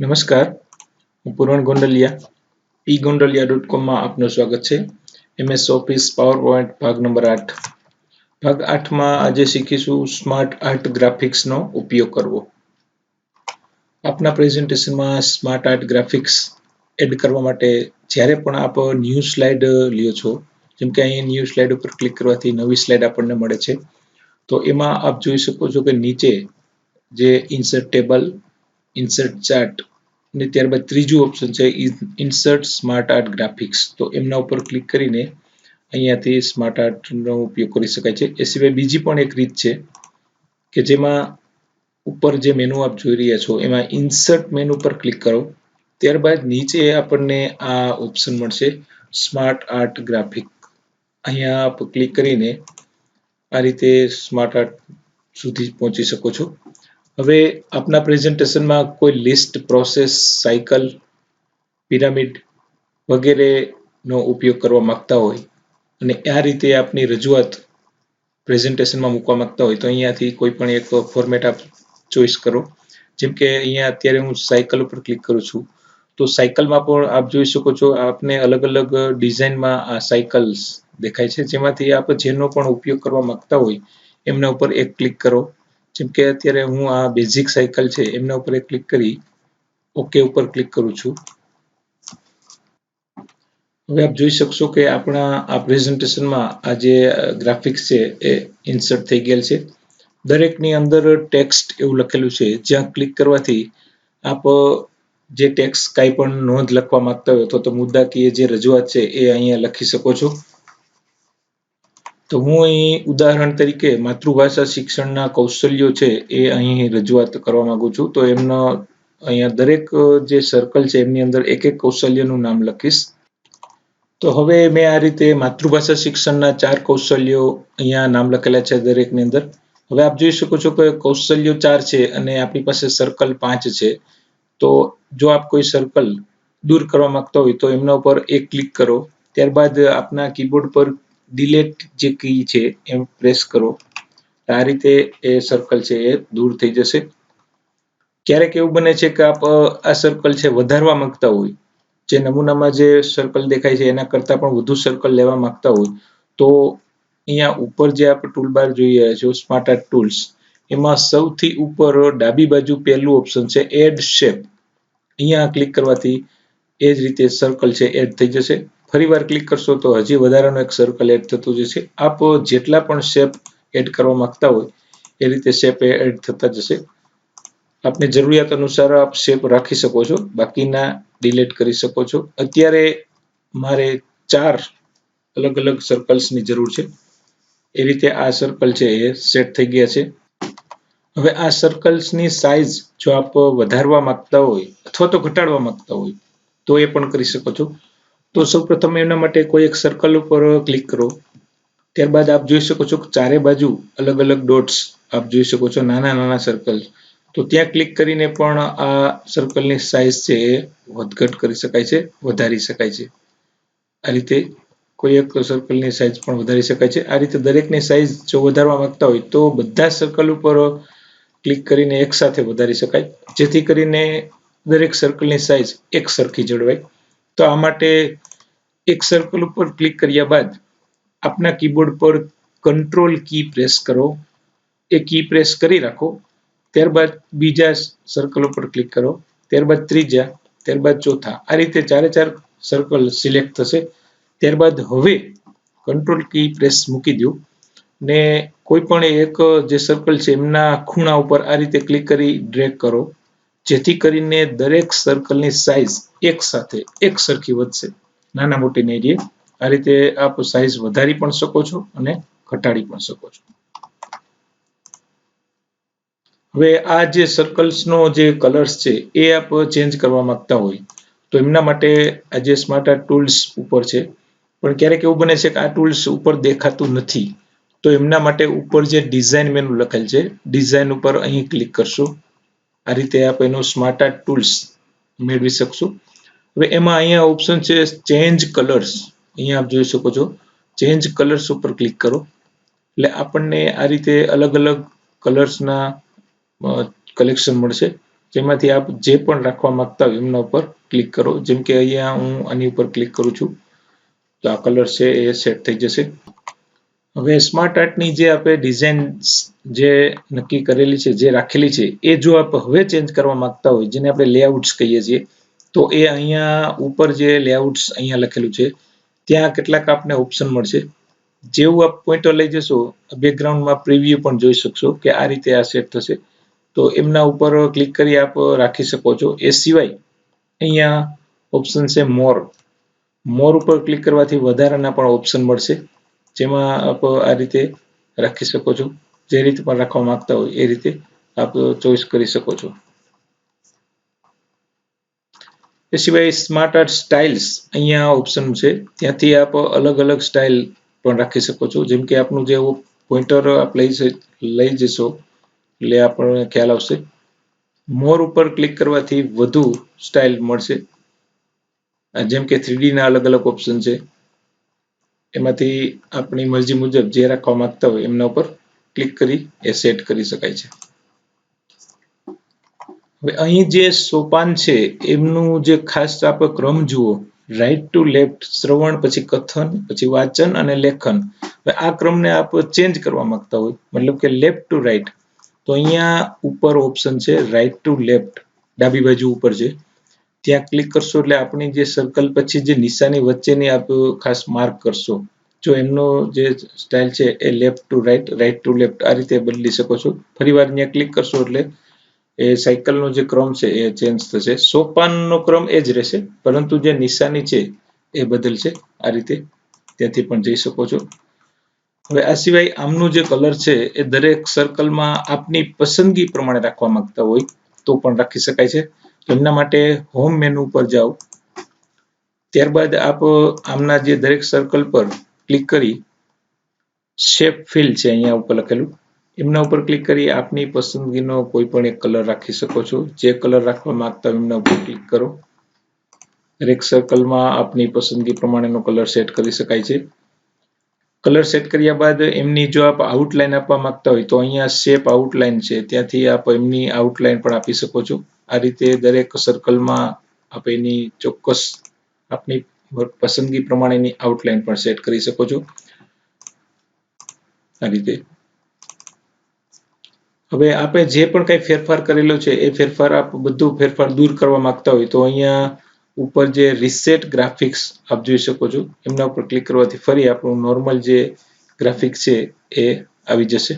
નમસ્કાર, હું પૂર્ણ ગોંડલિયા ઈ ગોંડલિયા ડોટ કોમમાં આપનું સ્વાગત છે એમએસ ઓફિસ પાવર પોઈન્ટ ભાગ નંબર આઠ. ભાગ આઠમાં આજે શીખીશું સ્માર્ટ આર્ટ ગ્રાફિક્સનો ઉપયોગ કરવો. આપના પ્રેઝન્ટેશનમાં સ્માર્ટ આર્ટ ગ્રાફિક્સ એડ કરવા માટે જ્યારે પણ આપ ન્યૂ સ્લાઇડ લ્યો છો, જેમ કે અહીં ન્યૂ સ્લાઇડ ઉપર ક્લિક કરવાથી નવી સ્લાઇડ આપણને મળે છે, તો એમાં આપ જોઈ શકો છો કે નીચે જે ઇન્સર્ટ ટેબલ ઇન્સર્ટ ચાર્ટ અને ત્યારબાદ ત્રીજું ઓપ્શન છે ઇન્સર્ટ સ્માર્ટ આર્ટ ગ્રાફિક્સ તો એમના ઉપર ક્લિક કરીને અહીંયાથી સ્માર્ટ આર્ટનો ઉપયોગ કરી શકાય છે. એ સિવાય બીજી પણ એક રીત છે કે જેમાં ઉપર જે મેનુ આપ જોઈ રહ્યા છો, એમાં ઇન્સર્ટ મેનુ પર ક્લિક કરો. ત્યારબાદ નીચે આપણને આ ઓપ્શન મળશે સ્માર્ટ આર્ટ ગ્રાફિક અહીંયા આપ ક્લિક કરીને આ રીતે સ્માર્ટ આર્ટ સુધી પહોંચી શકો છો. હવે આપના પ્રેઝન્ટેશનમાં કોઈ લિસ્ટ, પ્રોસેસ, સાયકલ, પિરામિડ વગેરેનો ઉપયોગ કરવા માંગતા હોય અને આ રીતે આપની રજૂઆત પ્રેઝન્ટેશનમાં મૂકવા માંગતા હોય તો અહીંયાથી કોઈ પણ એક ફોર્મેટ આપ ચોઈસ કરો. જેમ કે અહીંયા અત્યારે હું સાયકલ ઉપર ક્લિક કરું છું. તો સાયકલમાં પણ આપ જોઈ શકો છો આપને અલગ અલગ ડિઝાઇનમાં આ સાયકલ્સ દેખાય છે. જેમાંથી આપ જેનો પણ ઉપયોગ કરવા માંગતા હોય એમના ઉપર એક ક્લિક કરો. જેમ કે અત્યારે હું આ બેઝિક સાયકલ છે, એમના ઉપર ક્લિક કરી ઓકે ઉપર ક્લિક કરું છું. હવે આપ જોઈ શકશો કે આપણા, આ પ્રેઝન્ટેશનમાં આ જે ગ્રાફિક્સ છે, એ ઇન્સર્ટ થઈ ગયેલ છે. દરેકની અંદર ટેક્સ્ટ એવું લખેલું છે, જ્યાં ક્લિક કરવાથી આપ જે ટેક્સ્ટ કાંઈ પણ નોંધ લખવા માંગતા હોય તો મુદ્દાકીય જે રજૂઆત છે, એ અહીંયા લખી શકો છો. તો હું અહીં ઉદાહરણ તરીકે માતૃભાષા શિક્ષણના કૌશલ્યો છે એ અહીં રજૂઆત કરવા માંગુ છું. તો એમનો અહીંયા દરેક જે સર્કલ છે એમની અંદર એક એક કૌશલ્યનું નામ લખીશ. તો હવે મેં આ રીતે માતૃભાષા શિક્ષણના ચાર કૌશલ્યો અહીંયા નામ લખેલા છે દરેકની અંદર. હવે આપ જોઈ શકો છો કે કૌશલ્યો ચાર છે અને આપણી પાસે સર્કલ પાંચ છે. તો જો આપ કોઈ સર્કલ દૂર કરવા માંગતા હોય તો એમના ઉપર એક ક્લિક કરો. ત્યારબાદ આપના કીબોર્ડ પર ડિલેટ જે કી છે, એમ પ્રેસ કરો. આ રીતે એ સર્કલ છે એ દૂર થઈ જશે. ક્યારેક એવું બને છે કે આપ આ સર્કલ છે વધારવા માંગતા હોય, જે નમૂનામાં જે સર્કલ દેખાય છે, એના કરતાં પણ વધુ સર્કલ લેવા માંગતા હોય, તો અહીંયા ઉપર જે આપણે ટૂલબાર જોઈ રહ્યા છો સ્માર્ટ આર્ટ ટૂલ્સ એમાં સૌથી ઉપર ડાબી બાજુ પહેલું ઓપ્શન છે એડ શેપ અહીંયા ક્લિક કરવાથી એ જ રીતે સર્કલ છે એડ થઈ જશે. ફરી વાર ક્લિક કરશો તો હજી વધારાનો એક સર્કલ એડ થતું જશે. આપ જેટલા પણ શેપ એડ કરવા માંગતા હોય, એ રીતે શેપ એડ થતા જશે. આપની જરૂરિયાત અનુસાર આપ શેપ રાખી શકો છો, બાકીના ડિલીટ કરી શકો છો. અત્યારે મારે ચાર અલગ અલગ સર્કલ્સની જરૂર છે. એ રીતે આ સર્કલ છે એ સેટ થઈ ગયા છે. હવે આ સર્કલ્સની સાઇઝ જો આપ વધારવા માંગતા હોય અથવા તો ઘટાડવા માંગતા હોય, તો એ પણ કરી શકો છો. તો સૌપ્રથમ એના માટે કોઈ એક સર્કલ ઉપર ક્લિક કરો. ત્યારબાદ આપ જોઈ શકો છો કે ચારે બાજુ અલગ અલગ ડોટ્સ આપ જોઈ શકો છો, નાના નાના સર્કલ તો ત્યાં ક્લિક કરીને પણ આ સર્કલની સાઇઝ છે એ વધઘટ કરી શકાય છે, વધારી શકાય છે. આ રીતે કોઈ એક સર્કલની સાઇઝ પણ વધારી શકાય છે. આ રીતે દરેકની સાઇઝ જો વધારવા માંગતા હોય તો બધા સર્કલ ઉપર ક્લિક કરીને એકસાથે વધારી શકાય. જેથી કરીને દરેક સર્કલની સાઇઝ એક સરખી જળવાય. તો આ માટે એક સર્કલ ઉપર ક્લિક કર્યા બાદ આપના કીબોર્ડ પર કંટ્રોલ કી પ્રેસ કરો. એ કી પ્રેસ કરી રાખો. ત્યારબાદ બીજા સર્કલ ઉપર ક્લિક કરો. ત્યારબાદ ત્રીજા, ત્યારબાદ ચોથા. આ રીતે ચારે ચાર સર્કલ સિલેક્ટ થશે. ત્યારબાદ હવે કંટ્રોલ કી પ્રેસ મૂકી દો. ને કોઈ પણ એક જે સર્કલ છે એમના ખૂણા ઉપર આ રીતે ક્લિક કરી ડ્રેગ કરો. જેથી કરીને દરેક સર્કલની સાઇઝ એક સાથે એક સરખી વધશે. નાના મોટી નહીં રહે આ રીતે આપ સાઇઝ વધારી પણ શકો છો અને ઘટાડી પણ શકો છો. હવે આ જે સર્કલ્સનો જે કલર્સ છે, એ આપ ચેન્જ કરવા માંગતા હોય, તો એમના માટે આ જે સ્માર્ટ આર્ટ ટૂલ્સ ઉપર છે. પણ ક્યારેક એવું બને છે કે આ ટૂલ્સ ઉપર દેખાતું નથી, તો એમના માટે ઉપર જે ડિઝાઇન મેનુ લખેલ છે ડિઝાઇન ઉપર અહીં ક્લિક કરશો. આ રીતે આપ એનો સ્માર્ટ આર્ટ ટૂલ્સ મેળવી શકશો. હવે એમાં અહીંયા ઓપ્શન છે ચેન્જ કલર્સ અહીંયા આપ જોઈ શકો છો. ચેન્જ કલર્સ ઉપર ક્લિક કરો. એટલે આપણને આ રીતે અલગ અલગ કલર્સના કલેક્શન મળશે. જેમાંથી આપ જે પણ રાખવા માંગતા હોય એમના ઉપર ક્લિક કરો. જેમ કે અહીંયા હું આની ઉપર ક્લિક કરું છું. તો આ કલર છે એ સેટ થઈ જશે. હવે સ્માર્ટ આર્ટની જે આપણે ડિઝાઇન જે નક્કી કરેલી છે, જે રાખેલી છે, એ જો આપ હવે ચેન્જ કરવા માંગતા હોય, જેને આપણે લેઆઉટ્સ કહીએ છીએ, તો એ અહીંયા ઉપર જે લેઆઉટ્સ અહીંયા લખેલું છે, ત્યાં કેટલાક આપને ઓપ્શન મળશે. જેવું આપ પોઈન્ટો લઈ જશો બેકગ્રાઉન્ડમાં પ્રિવ્યુ પણ જોઈ શકશો કે આ રીતે આ સેટ થશે. તો એમના ઉપર ક્લિક કરી આપ રાખી શકો છો. એ સિવાય અહીંયા ઓપ્શન છે મોર મોર ઉપર ક્લિક કરવાથી વધારાના પણ ઓપ્શન મળશે. જેમાં આપ આ રીતે રાખી શકો છો. જે રીતે પણ રાખવા માંગતા હોય એ રીતે આપ ચોઈસ કરી શકો છો. એ સિવાય સ્માર્ટ આર્ટ સ્ટાઇલ્સ અહીંયા ઓપ્શન છે. ત્યાંથી આપ અલગ અલગ સ્ટાઇલ પણ રાખી શકો છો. જેમ કે આપનું જે પોઈન્ટર આપ લઈ લઈ જશો, એટલે આપણને ખ્યાલ આવશે. મોર ઉપર ક્લિક કરવાથી વધુ સ્ટાઇલ મળશે. જેમ કે થ્રીડી ના અલગ અલગ ઓપ્શન છે. એમાંથી આપણી મરજી મુજબ જે રાખવા માંગતા હોય એમના ઉપર ક્લિક કરી એ સેટ કરી શકાય છે. હવે જે સોપાન છે, એમનું જે ખાસ આપ ક્રમ જુઓ રાઈટ ટુ લેફ્ટ શ્રવણ, પછી કથન, પછી વાંચન અને લેખન. આ ક્રમને આપ ચેન્જ કરવા માંગતા હોય, મતલબ કે લેફ્ટ ટુ રાઈટ તો અહીંયા ઉપર ઓપ્શન છે રાઈટ ટુ લેફ્ટ ડાબી બાજુ ઉપર છે. ત્યાં ક્લિક કરશો એટલે આપણી જે સર્કલ પછી જે નિશાની વચ્ચેની આપ ખાસ માર્ક કરશો. જો એમનો જે સ્ટાઇલ છે એ left to right right to left આ રીતે બદલી શકો છો. ફરી વાર ત્યાં ક્લિક કરશો એટલે એ સાયકલનો જે ક્રમ છે એ ચેન્જ થશે. સોપાનનો ક્રમ એ જ રહેશે, પરંતુ જે નિશાની છે એ બદલશે. આ રીતે ત્યાંથી પણ જઈ શકો છો. હવે આ સિવાય આમનું જે કલર છે એ દરેક સર્કલમાં આપની પસંદગી પ્રમાણે રાખવા માંગતા હોય તો પણ રાખી શકાય છે. એમના માટે હોમ મેનુ પર જાઓ. ત્યારબાદ આપ આમના જે દરેક સર્કલ પર ક્લિક કરી શેપ ફિલ છે અહીંયા ઉપર લખેલું. એમના ઉપર ક્લિક કરી આપની પસંદગીનો કોઈ પણ એક કલર રાખી શકો છો. જે કલર રાખવા માંગતા એમના ઉપર ક્લિક કરો. દરેક સર્કલમાં આપની પસંદગી પ્રમાણેનો કલર સેટ કરી શકાય છે. કલર સેટ કર્યા બાદ એમની જો આપ આઉટલાઈન આપવા માંગતા હોય તો અહીંયા શેપ આઉટલાઈન છે. ત્યાંથી આપ એમની આઉટલાઈન પણ આપી શકો છો. આ રીતે દરેક સર્કલમાં આપ ચોક્કસ આપની પસંદગી પ્રમાણેની આઉટલાઈન પણ સેટ કરી શકો છો. આ રીતે. હવે આપણે જે પણ કંઈ ફેરફાર કરેલો છે, એ ફેરફાર આપ બધું ફેરફાર દૂર કરવા માંગતા હોય તો અહીંયા ઉપર જે રિસેટ ગ્રાફિક્સ આપ જોઈ શકો છો. એમના ઉપર ક્લિક કરવાથી ફરી આપણું નોર્મલ જે ગ્રાફિક્સ છે, એ આવી જશે.